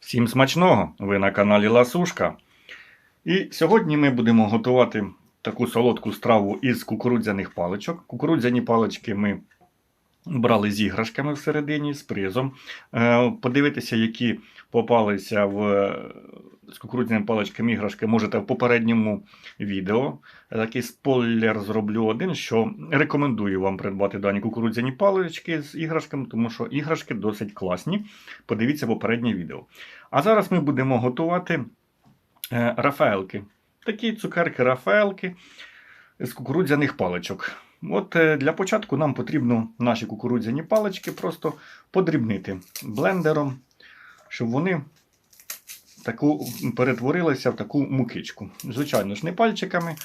Всім смачного! Ви на каналі Ласушка. І сьогодні ми будемо готувати таку солодку страву із кукурудзяних паличок. Кукурудзяні палички ми брали з іграшками всередині, з призом. Е, Подивитися, які попалися в з кукурудзяними паличками іграшки, можете в попередньому відео. Такий спойлер зроблю один, що рекомендую вам придбати дані кукурудзяні палички з іграшками, тому що іграшки досить класні. Подивіться попереднє відео. А зараз ми будемо готувати е, рафаелки. Такі цукерки рафаелки з кукурудзяних паличок. От е, для початку нам потрібно наші кукурудзяні палички просто подрібнити блендером, щоб вони таку, перетворилися в таку мукичку. Звичайно ж, не пальчиками,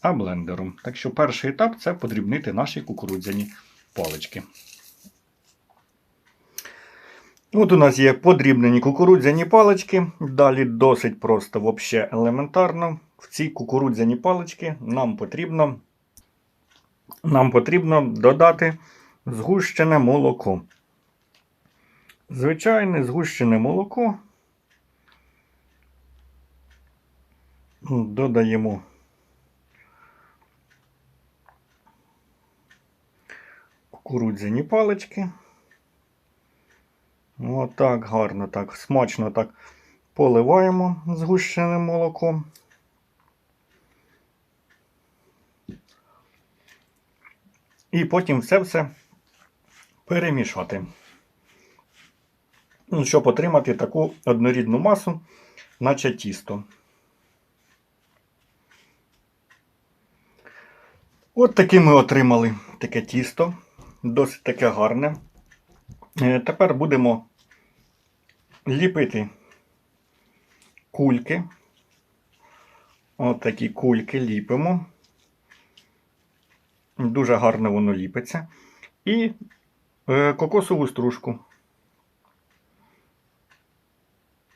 а блендером. Так що перший етап це подрібнити наші кукурудзяні палички. От у нас є подрібнені кукурудзяні палички. Далі досить просто, взагалі елементарно. В ці кукурудзяні палички нам потрібно, нам потрібно додати згущене молоко. Звичайне згущене молоко. Додаємо кукурудзяні палички. Отак гарно, так, смачно так поливаємо згущеним молоком. І потім все-все перемішати. Ну, щоб отримати таку однорідну масу, наче тісто. От таке ми отримали таке тісто, досить таке гарне. Е, Тепер будемо ліпити кульки. От такі кульки ліпимо. Дуже гарно воно ліпиться. І е, кокосову стружку.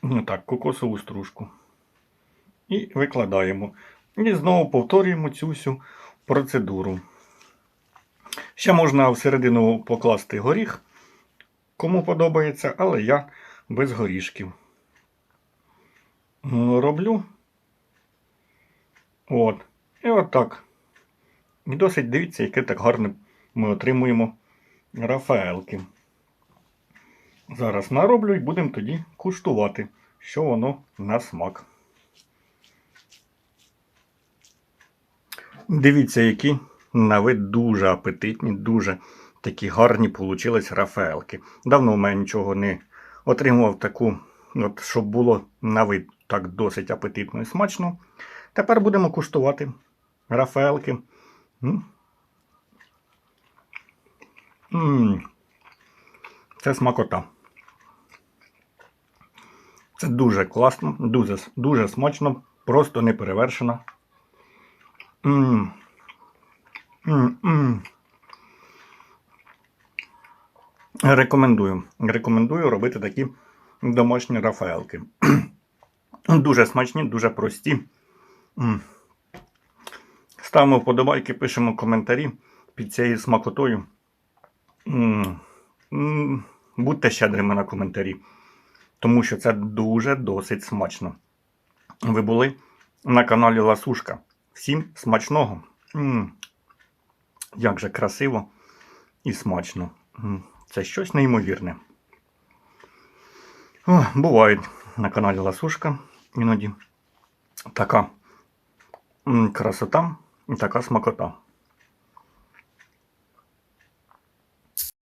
Ну так, кокосову стружку. І викладаємо. І знову повторюємо цю всю процедуру. Ще можна всередину покласти горіх, кому подобається, але я без горішків. Ну, Роблю. От. І отак. І досить дивіться, яке так гарне ми отримуємо рафаелки. Зараз нароблю і будемо тоді куштувати, що воно на смак. Дивіться, які на вид дуже апетитні, дуже такі гарні получились рафаелки. Давно в мене нічого не отримував таку, от, щоб було на вид так досить апетитно і смачно. Тепер будемо куштувати рафаелки. Це смакота. Це дуже класно, дуже, дуже смачно, просто не перевершено. Рекомендую. Рекомендую робити такі домашні рафаелки. Дуже смачні, дуже прості. Ставимо вподобайки, пишемо коментарі під цією смакотою. Будьте щедрими на коментарі, тому що це дуже досить смачно. Ви були на каналі Ласушка. Всім смачного! М. Як же красиво і смачно. М. Це щось неймовірне. О, буває на каналі Ласушка іноді така красота і така смакота.